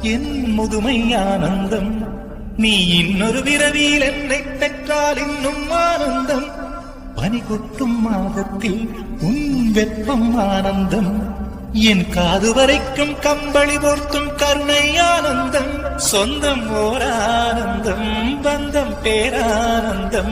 என் முதுமை ஆனந்தம். நீ இன்னொரு விரவியில் என்னை பெற்றால் இன்னும் ஆனந்தம். பனி கொட்டும் மாதத்தில் உன் வெப்பம் ஆனந்தம். என் காது வரைக்கும் கம்பளி போர்த்தும் கருணை ஆனந்தம். சொந்தம் ஓர் ஆனந்தம் பந்தம் பேரானந்தம்.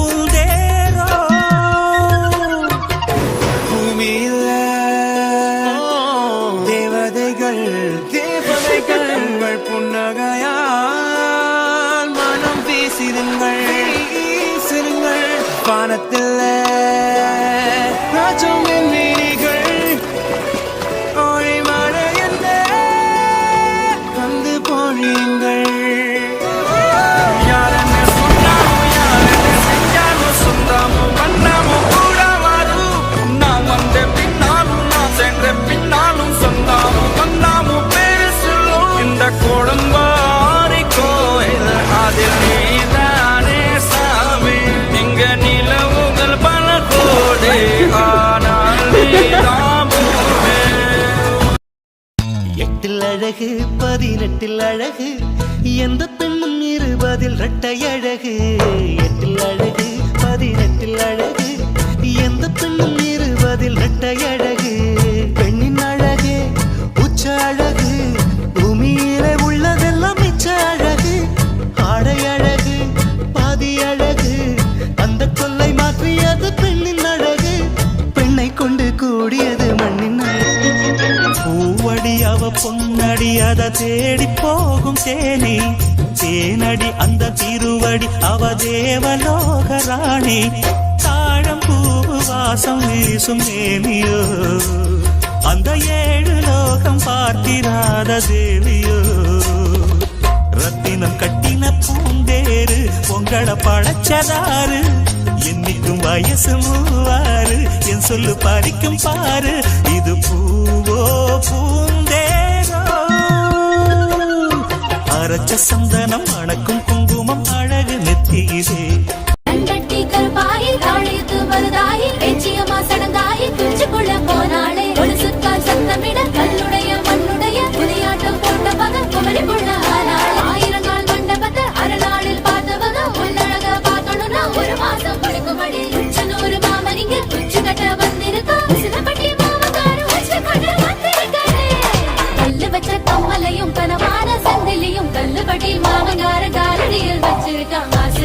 அழகு பதினெட்டில் அழகு. எந்த பெண்ணும் இருபதில் இரட்டை அழகு. எட்டில் அழகு பதினெட்டில் அழகு. எந்த பெண்ணும் இருபதில் இரட்டை அழகு. பெண்ணின் அழகு உச்ச அழகு. பூமியிலே உள்ளதெல்லாம் மிச்ச அழகு. ஆடை அழகு பாதி அழகு. அந்த கொல்லை மாற்றியது பெண்ணின் அழகு. பெண்ணை கொண்டு கூடியது பொன்னடி அதை தேடி போகும் தேனி. தேனடி அந்த திருவடி அவ தேவலோக ராணி. தாழம் பூவு வாசம் வீசும் தேனியோ அந்த ஏழு லோகம் பார்த்திராத தேவியோ. ரத்தினம் கட்டின பூந்தேரு உங்கள பழச்சதாறு என்னைக்கும் வயசு மூவாறு என் சொல்லு பறிக்கும் பாரு இது பூவோ பூ அரைச்ச சந்தனம் அணக்கும் சிங்கார தாரணியில் வச்சிருக்கான் ஆசை